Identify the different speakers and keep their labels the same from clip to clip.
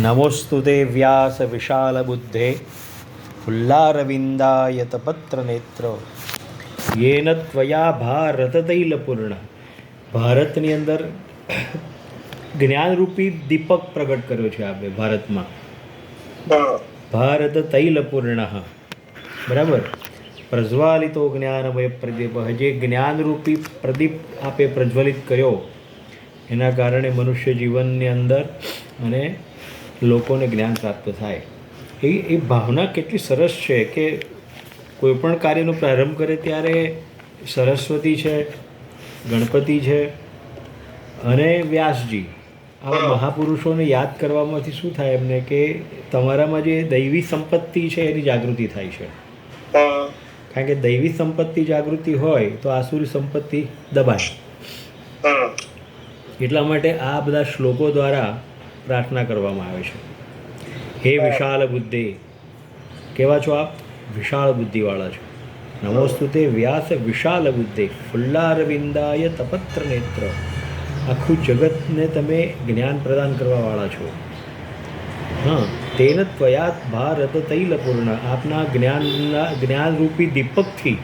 Speaker 1: નમોસ્તુ તે વ્યાસ વિશાલ બુદ્ધે ફુલ્લારવિંદાયતપત્રનેત્ર યેન ત્વયા ભારત તૈલપૂર્ણ ભારતની અંદર જ્ઞાનરૂપી દીપક પ્રગટ કર્યો છે આપણે ભારતમાં। ભારત તૈલપૂર્ણ બરાબર? પ્રજ્વાલિતો જ્ઞાનમય પ્રદીપ. જે જ્ઞાનરૂપી પ્રદીપ આપે પ્રજ્વલિત કર્યો એના કારણે મનુષ્ય જીવનની અંદર અને લોકોને જ્ઞાન પ્રાપ્ત થાય. એ એ ભાવના કેટલી સરસ છે કે કોઈપણ કાર્યનો પ્રારંભ કરે ત્યારે સરસ્વતી છે ગણપતિ છે અને વ્યાસજી. આવા મહાપુરુષોને યાદ કરવામાંથી શું થાય એમને કે તમારામાં જે દૈવી સંપત્તિ છે એની જાગૃતિ થાય છે. કારણ કે દૈવી સંપત્તિ જાગૃતિ હોય તો આસુરી સંપત્તિ દબાય. એટલા માટે આ બધા શ્લોકો દ્વારા પ્રાર્થના કરવામાં આવે છે. હે વિશાળ બુદ્ધિ, કેવા છો આપ? વિશાળ બુદ્ધિવાળા છો. નમોસ્તુ તે વ્યાસ વિશાળ બુદ્ધિ ફુલ્લારવિંદાય તપત્ર નેત્ર. આખું જગતને તમે જ્ઞાન પ્રદાન કરવાવાળા છો. હા, તેન ત્વયાત ભારત તૈલપૂર્ણ. આપના જ્ઞાનના જ્ઞાનરૂપી દીપકથી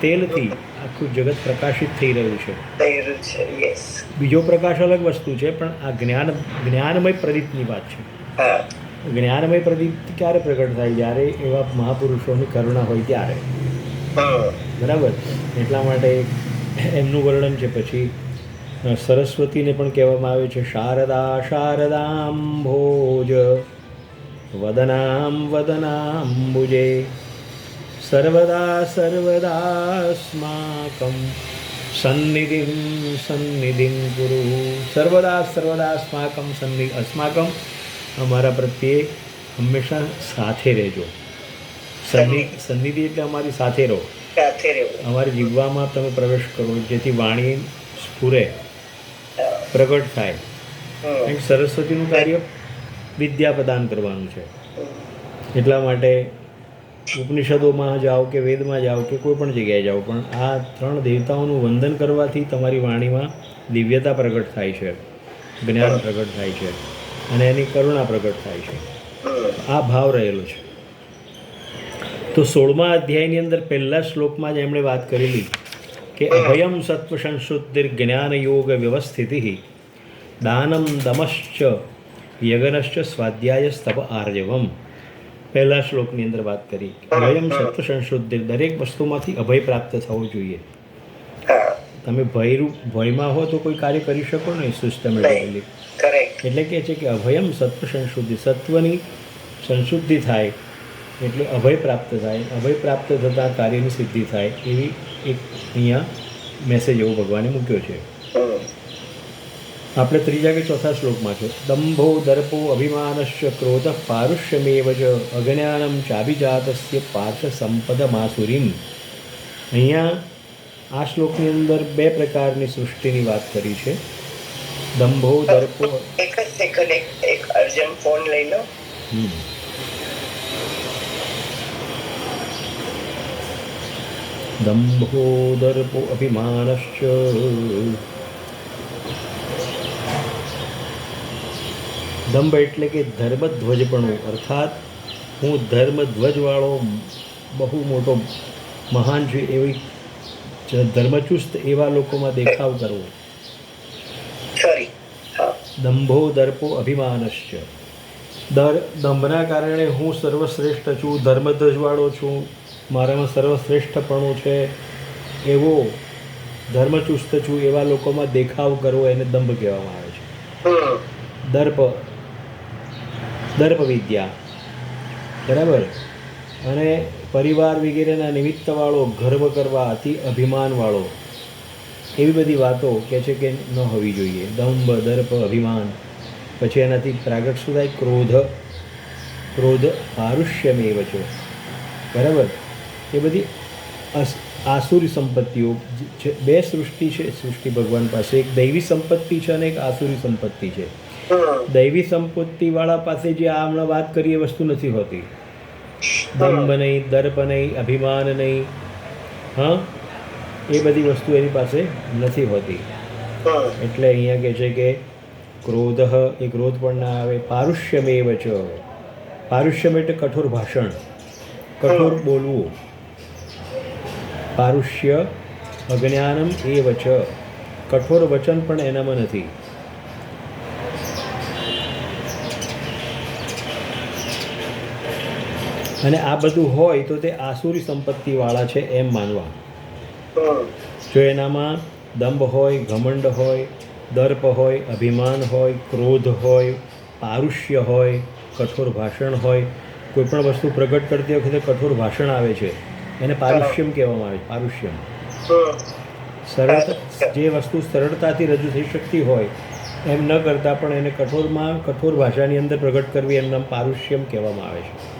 Speaker 1: તેલથી આખું જગત પ્રકાશિત થઈ રહ્યું છે. બીજો પ્રકાશ અલગ વસ્તુ છે પણ આ જ્ઞાન જ્ઞાનમય પ્રદીપની વાત છે. જ્ઞાનમય પ્રદીપ ક્યારે પ્રગટ થાય? જ્યારે એવા મહાપુરુષોની કરુણા હોય ત્યારે. બરાબર? એટલા માટે એમનું વર્ણન છે પછી સરસ્વતીને પણ કહેવામાં આવે છે શારદા શારદામ ભોજ વદનામ વદનાંબુજે સર્વદા સર્વદાસ્માકમ સન્નિધિં સન્નિધિં ગુરુ સર્વદા સર્વદા અસ્માકમ સન્નિ અસ્માકમ અમારા પ્રત્યે હંમેશા સાથે રહેજો સન્નિ સન્નિધિ એટલે અમારી સાથે રહો અમારી જીવવામાં તમે પ્રવેશ કરો જેથી વાણી સ્ફુરે પ્રગટ થાય સરસ્વતીનું કાર્ય વિદ્યા પ્રદાન કરવાનું છે એટલા માટે ઉપનિષદોમાં જાઓ કે વેદમાં જાઓ કે કોઈ પણ જગ્યાએ જાઓ, પણ આ ત્રણ દેવતાઓનું વંદન કરવાથી તમારી વાણીમાં દિવ્યતા પ્રગટ થાય છે, જ્ઞાન પ્રગટ થાય છે અને એની કરુણા પ્રગટ થાય છે. આ ભાવ રહેલો છે. તો સોળમા અધ્યાયની અંદર પહેલા શ્લોકમાં જ એમણે વાત કરેલી કે અભયમ સત્વ સંશુદ્ધિર જ્ઞાન યોગ વ્યવસ્થિતિ દાનમ દમશ્ચ યગનશ્ચ સ્વાધ્યાય સ્તપ આર્યવમ પહેલા શ્લોકની અંદર વાત કરી અભયમ સત્વ સંશુદ્ધિ દરેક વસ્તુમાંથી અભય પ્રાપ્ત થવું જોઈએ. તમે ભયરૂપ ભયમાં હો તો કોઈ કાર્ય કરી શકો નહીં સિસ્ટમેટિકલી એટલે કે છે કે અભયમ સત્વ સંશુદ્ધિ સત્વની સંશુદ્ધિ થાય એટલે અભય પ્રાપ્ત થાય. અભય પ્રાપ્ત થતાં કાર્યની સિદ્ધિ થાય એવી એક અહીંયા મેસેજ એવો ભગવાને મૂક્યો છે. આપણે ત્રીજા કે ચોથા શ્લોકમાં છે. દંભો દર્પો અભિમાનશ્ય ક્રોધ પારુષ્યમેવ જ અજ્ઞાનમ ચાભિજાતસ્ય પાર્થ સંપદમાસુરીમ અહીંયા આ શ્લોકની અંદર બે પ્રકારની સૃષ્ટિની વાત કરી છે. દંભો દર્પો
Speaker 2: એક જ સેકન્ડ એક એક અર્જન્ટ ફોન લઈ લો.
Speaker 1: દંભો દર્પો અભિમાનશ્ચ દંભ એટલે કે ધર્મધ્વજપણું અર્થાત હું ધર્મધ્વજવાળો બહુ મોટો મહાન છું એવી ધર્મચુસ્ત એવા લોકોમાં દેખાવ કરવો. દંભો દર્પો અભિમાનશ્ચ. દર દંભના કારણે હું સર્વશ્રેષ્ઠ છું ધર્મધ્વજવાળો છું મારામાં સર્વશ્રેષ્ઠપણું છે એવો ધર્મચુસ્ત છું એવા લોકોમાં દેખાવ કરવો એને દંભ કહેવામાં આવે છે. દર્પ દર્પ વિદ્યા બરાબર? અને પરિવાર વગેરેના નિમિત્તવાળો, ગર્વ કરવા અતિ અભિમાનવાળો. એવી બધી વાતો કે છે કે ન હોવી જોઈએ. દંભ, દર્પ, અભિમાન. પછી એનાથી પ્રાગટ શું થાય? ક્રોધ. ક્રોધ પારુષ્યમેવ છે. બરાબર? એ બધી આસુરી સંપત્તિઓ બે સૃષ્ટિ છે. સૃષ્ટિ ભગવાન પાસે એક દૈવી સંપત્તિ છે અને એક આસુરી સંપત્તિ છે. દૈવી સંપત્તિવાળા પાસે જે આ હમણાં વાત કરીએ એ વસ્તુ નથી હોતી. દંભ નહીં દર્પ નહીં અભિમાન નહીં. હા? એ બધી વસ્તુ એની પાસે નથી હોતી. એટલે અહીંયા કહે છે કે ક્રોધ એ ક્રોધ પણ ના આવે. પારુષ્યમેવ ચ. પારુષ્યમ એટલે કઠોર ભાષણ. કઠોર બોલવું. પારુષ્ય અજ્ઞાનમ એવ ચ. કઠોર વચન પણ એનામાં નથી. અને આ બધું હોય તો તે આસુરી સંપત્તિવાળા છે એમ માનવા. જો એનામાં દંભ હોય, ઘમંડ હોય, દર્પ હોય, અભિમાન હોય, ક્રોધ હોય, પારુષ્ય હોય, કઠોર ભાષણ હોય, કોઈ પણ વસ્તુ પ્રગટ કરતી વખતે કઠોર ભાષણ આવે છે, એને પારુષ્યમ કહેવામાં આવે છે, પારુષ્યમ. સરળ જે વસ્તુ સરળતાથી રજૂ થઈ શકતી હોય, એમ ન કરતાં પણ એને કઠોરમાં, કઠોર ભાષાની અંદર પ્રગટ કરવી એમ નામ પારુષ્યમ કહેવામાં આવે છે.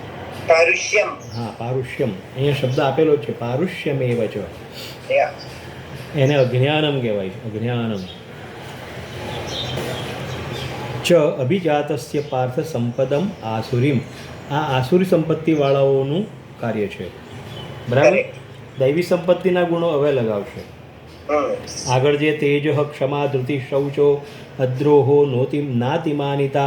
Speaker 2: પારુષ્યમ
Speaker 1: હા પારુષ્યમ. અહીંયા શબ્દ આપેલો છે પારુષ્યમ એ વચો એને અજ્ઞાનમ કહેવાય છે અજ્ઞાનમ. ચ અભિજાતસ્ય પાર્થ સંપદમ આસુરીમ. આ આસુરી સંપત્તિવાળાઓનું કાર્ય છે. બરાબર? દૈવી સંપત્તિના ગુણો હવે લગાવશે. આગળ જે તેજ ક્ષમા ધૃતિ શૌચો અદ્રોહો નોતિ નાતિમાનિતા